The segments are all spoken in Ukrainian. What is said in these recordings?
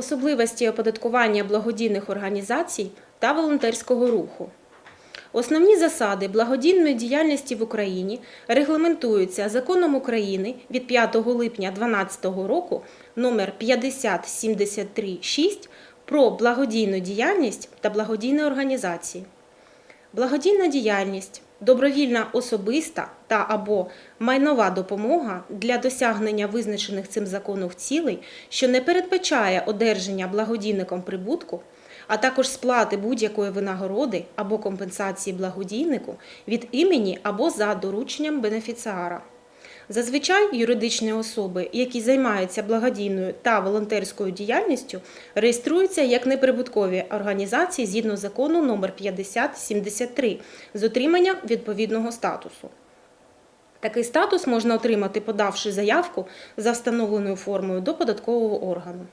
особливості оподаткування благодійних організацій та волонтерського руху. Основні засади благодійної діяльності в Україні регламентуються законом України від 5 липня 2012 року номер 50736 про благодійну діяльність та благодійні організації. Благодійна діяльність добровільна особиста та або майнова допомога для досягнення визначених цим законом цілей, що не передбачає одержання благодійником прибутку, а також сплати будь-якої винагороди або компенсації благодійнику від імені або за дорученням бенефіціара. Зазвичай юридичні особи, які займаються благодійною та волонтерською діяльністю, реєструються як неприбуткові організації згідно закону номер 5073 з отриманням відповідного статусу. Такий статус можна отримати, подавши заявку за встановленою формою до податкового органу.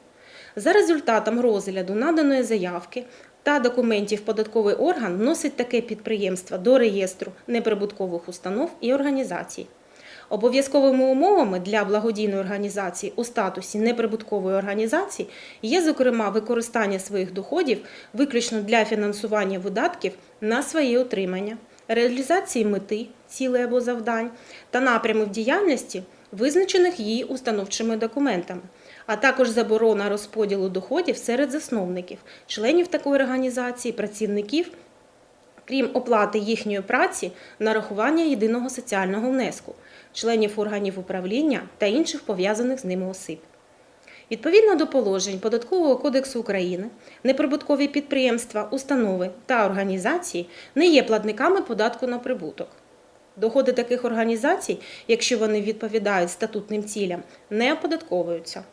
За результатом розгляду наданої заявки та документів податковий орган вносить таке підприємство до реєстру неприбуткових установ і організацій. Обов'язковими умовами для благодійної організації у статусі неприбуткової організації є, зокрема, використання своїх доходів виключно для фінансування видатків на своє отримання, реалізації мети, цілей або завдань та напрямів діяльності, визначених її установчими документами, а також заборона розподілу доходів серед засновників, членів такої організації, працівників крім оплати їхньої праці, нарахування єдиного соціального внеску, членів органів управління та інших пов'язаних з ними осіб. Відповідно до положень Податкового кодексу України, неприбуткові підприємства, установи та організації не є платниками податку на прибуток. Доходи таких організацій, якщо вони відповідають статутним цілям, не оподатковуються.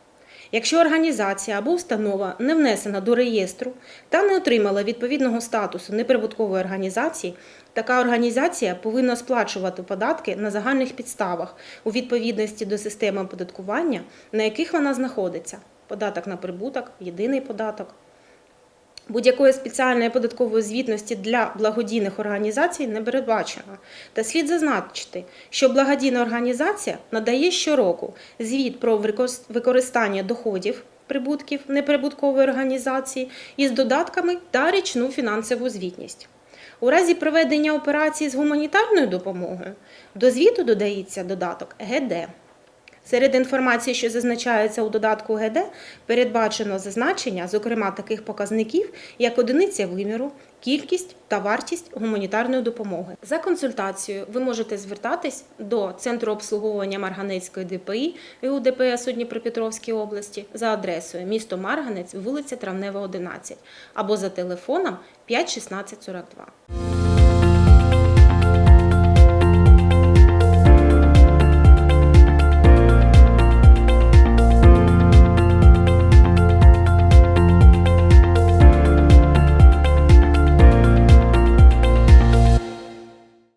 Якщо організація або установа не внесена до реєстру та не отримала відповідного статусу неприбуткової організації, така організація повинна сплачувати податки на загальних підставах у відповідності до системи оподаткування, на яких вона знаходиться: податок на прибуток, єдиний податок. Будь-якої спеціальної податкової звітності для благодійних організацій не передбачено. Та слід зазначити, що благодійна організація надає щороку звіт про використання доходів прибутків неприбуткової організації із додатками та річну фінансову звітність. У разі проведення операції з гуманітарною допомогою до звіту додається додаток ГД. Серед інформації, що зазначається у додатку ГД, передбачено зазначення, зокрема, таких показників, як одиниця виміру, кількість та вартість гуманітарної допомоги. За консультацією ви можете звертатись до Центру обслуговування Марганецької ДПІ ГУ ДПС у Дніпропетровській області за адресою місто Марганець, вулиця Травнева, 11 або за телефоном 5 16 42.